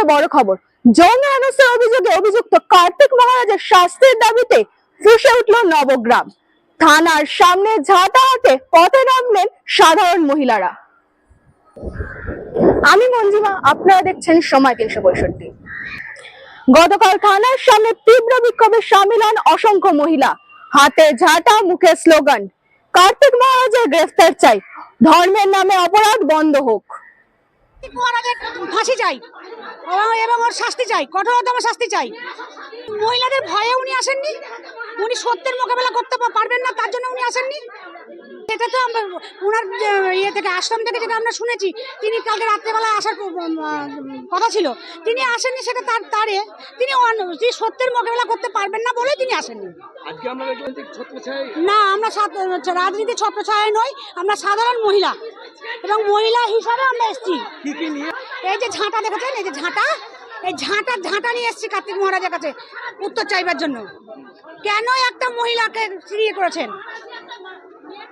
মুহূর্তে বড় খবর। যৌন হেনস্থার অভিযোগে অভিযুক্ত কার্তিক মহারাজের শাস্তির দাবিতে ফুসে উঠল নবগ্রাম। থানার সামনে ঝাঁটা হাতে পথে নামলেন সাধারণ মহিলারা। আমি মঞ্জিমা, আপনারা দেখছেন সময় তিনশো পঁয়ষট্টি। গতকাল থানার সামনে তীব্র বিক্ষোভে সামিল হন অসংখ্য মহিলা। হাতে ঝাঁটা, মুখে স্লোগান। কার্তিক মহারাজের গ্রেফতার চাই। ধর্মের নামে অপরাধ বন্ধ হোক। ফাঁসি চাই। এবং- ওর শাস্তি চাই। কঠোরতম শাস্তি চাই। মহিলাদের ভয়ে উনি আসেননি। উনি সত্যের মোকাবেলা করতে পারবেন না, তার জন্য উনি আসেননি। এটা তো আমরা ওনার ইয়ে থেকে আশ্রম থেকে যেটা আমরা শুনেছি তিনি কালকে রাত্রেবেলা আসার কথা ছিল। তিনি আসেননি সেটা তার তারে। তিনি তিনি সত্যের মোকাবেলা করতে পারবেন না বলেই তিনি আসেননি। না আমরা রাজনীতি ছত্রছায়ায় নই আমরা সাধারণ মহিলা এবং মহিলা হিসাবে আমরা এসেছি। এই যে ঝাঁটা দেখেছেন? এই যে ঝাঁটা? এই ঝাঁটা ঝাঁটা নিয়ে এসেছি কার্তিক মহারাজের কাছে উত্তর চাইবার জন্য। কেন একটা মহিলাকে ফিরিয়ে করেছেন?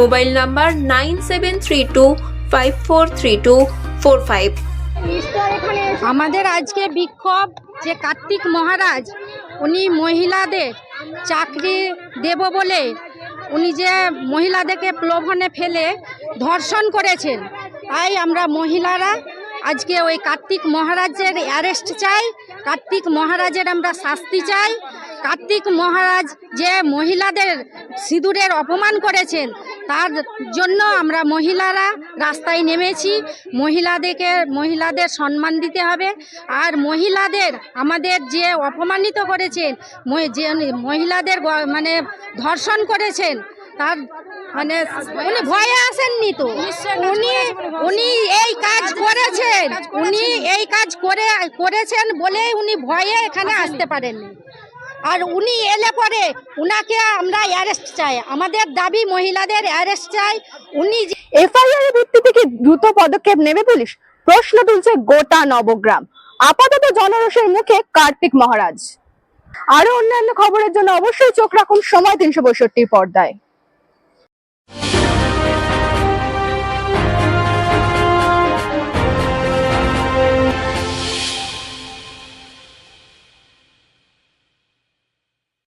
mobile number nine seven three two five four three two four five. আমাদের আজকে বিক্ষোভ, যে কার্তিক মহারাজ, উনি মহিলাদের চাকরি দেব বলে উনি যে মহিলাদেরকে প্রলোভনে ফেলে ধর্ষণ করেছেন, তাই আমরা মহিলারা আজকে ওই কার্তিক মহারাজের অ্যারেস্ট চাই, কার্তিক মহারাজের আমরা শাস্তি চাই। কার্তিক মহারাজ যে মহিলাদের সিঁদুরের অপমান করেছেন তার জন্য আমরা মহিলারা রাস্তায় নেমেছি। মহিলাদেরকে মহিলাদের সম্মান দিতে হবে। আর মহিলাদের আমাদের যে অপমানিত করেছেন যে মহিলাদের মানে ধর্ষণ করেছেন তার মানে উনি ভয়ে আসেননি তো। উনি উনি এই কাজ করেছেন। উনি এই কাজ করে করেছেন বলেই উনি ভয়ে এখানে আসতে পারেননি। আর উনি এলে পরে উনাকে আমরা অ্যারেস্ট চাই। আমাদের দাবি মহিলাদের অ্যারেস্ট চাই। উনি এফআইআর এর ভিত্তিতে কি দ্রুত পদক্ষেপ নেবে পুলিশ। প্রশ্ন তুলছে গোটা নবগ্রাম। আপাতত জনরোষের মুখে কার্তিক মহারাজ। আরও অন্যান্য খবরের জন্য অবশ্যই চোখ রাখুন সময় তিনশো পঁয়ষট্টি পর্দায়।